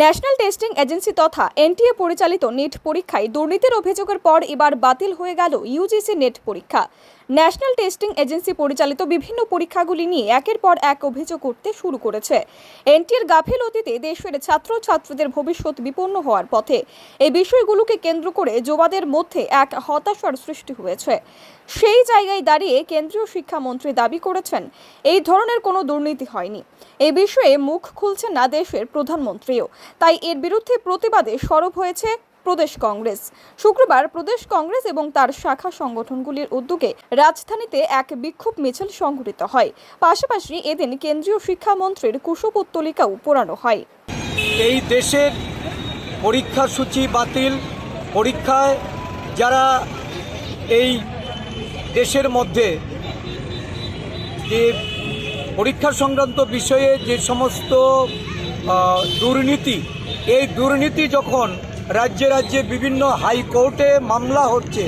National testing agency তথা NTA পরিচালিত NET পরীক্ষায় দুর্নীতির অভিযোগের পর এবার বাতিল হয়ে গেল ইউজিসি নেট পরীক্ষা। ন্যাশনাল টেস্টিং এজেন্সি পরিচালিত বিভিন্ন পরীক্ষাগুলি নিয়ে একের পর এক অভিযোগ উঠতে শুরু করেছে। এনটিএর গাফিলতিতে দেশের ছাত্র ছাত্রীদের ভবিষ্যৎ বিপন্ন হওয়ার পথে এই বিষয়গুলোকে কেন্দ্র করে যুবাদের মধ্যে এক হতাশার সৃষ্টি হয়েছে। সেই জায়গায় দাঁড়িয়ে কেন্দ্রীয় শিক্ষামন্ত্রী দাবি করেছেন, এই ধরনের কোনো দুর্নীতি হয়নি। এ বিষয়ে মুখ খুলছেন না দেশের প্রধানমন্ত্রীও। তাই এর বিরুদ্ধে প্রতিবাদে সরব হয়েছে প্রদেশ কংগ্রেস। শুক্রবার প্রদেশ কংগ্রেস এবং তার শাখা সংগঠনগুলির উদ্যোগে রাজধানীতে এক বিক্ষোভ মিছিল সংঘটিত হয়। পাশাপাশি এদিন কেন্দ্রীয় শিক্ষামন্ত্রীর কুশপুত্তলিকাও পোড়ানো হয়। এই দেশের পরীক্ষা সূচি বাতিল। পরীক্ষায় যারা এই দেশের মধ্যে যে পরীক্ষা সংক্রান্ত বিষয়ে যে সমস্ত দুর্নীতি। এই দুর্নীতি যখন রাজ্যে রাজ্যে বিভিন্ন হাইকোর্টে মামলা হচ্ছে,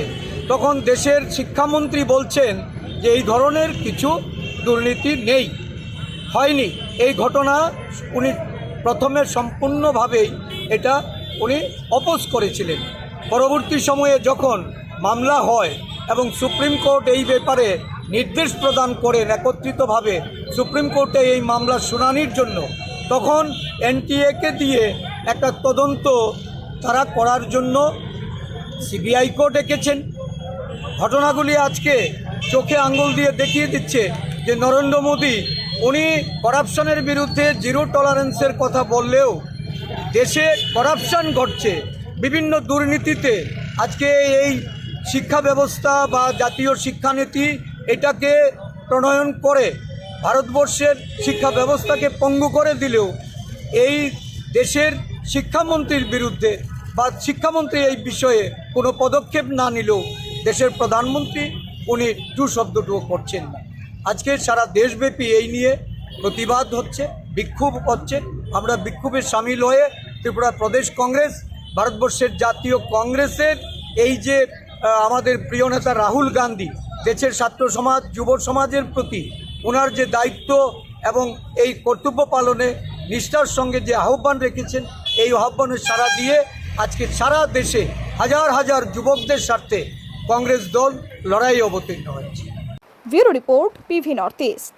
তখন দেশের শিক্ষামন্ত্রী বলছেন যে এই ধরনের কিছু দুর্নীতি নেই। হয়নি। এই ঘটনা উনি প্রথমে সম্পূর্ণভাবেই এটা উনি অপোজ করেছিলেন। পরবর্তী সময়ে যখন মামলা হয় এবং সুপ্রিম কোর্ট এই ব্যাপারে নির্দেশ প্রদান করেন একত্রিতভাবে, সুপ্রিম কোর্টে এই মামলা শুনানির জন্য তখন এনটিএকে দিয়ে একটা তদন্ত তারা করার জন্য সিবিআই কোর্ট ডেকেছেন। ঘটনাগুলি আজকে চোখে আঙ্গুল দিয়ে দেখিয়ে দিচ্ছে যে নরেন্দ্র মোদী, উনি করাপশনের বিরুদ্ধে জিরো টলারেন্সের কথা বললেও দেশে করাপশন ঘটছে। বিভিন্ন দুর্নীতিতে আজকে এই শিক্ষা ব্যবস্থা বা জাতীয় শিক্ষানীতি এটাকে প্রণয়ন করে ভারতবর্ষের শিক্ষা ব্যবস্থাকে পঙ্গু করে দিলেও এই দেশের শিক্ষামন্ত্রীর বিরুদ্ধে বা শিক্ষামন্ত্রী এই বিষয়ে কোনো পদক্ষেপ না নিলেও দেশের প্রধানমন্ত্রী, উনি টু শব্দটুকু করছেন না। আজকে সারা দেশব্যাপী এই নিয়ে প্রতিবাদ হচ্ছে, বিক্ষোভ হচ্ছে। আমরা বিক্ষোভে সামিল হয়ে ত্রিপুরা প্রদেশ কংগ্রেস, ভারতবর্ষের জাতীয় কংগ্রেসের এই যে আমাদের প্রিয় নেতা রাহুল গান্ধী, দেশের ছাত্র সমাজ, যুব সমাজের প্রতি ওনার যে দায়িত্ব এবং এই কর্তব্য পালনে নিষ্ঠার সঙ্গে যে আহ্বান রেখেছেন, এই আহ্বানের সারা দিয়ে আজকে সারা দেশে হাজার হাজার যুবকদের স্বার্থে কংগ্রেস দল লড়াই অবতীর্ণ হয়েছে। Bureau report PV north east.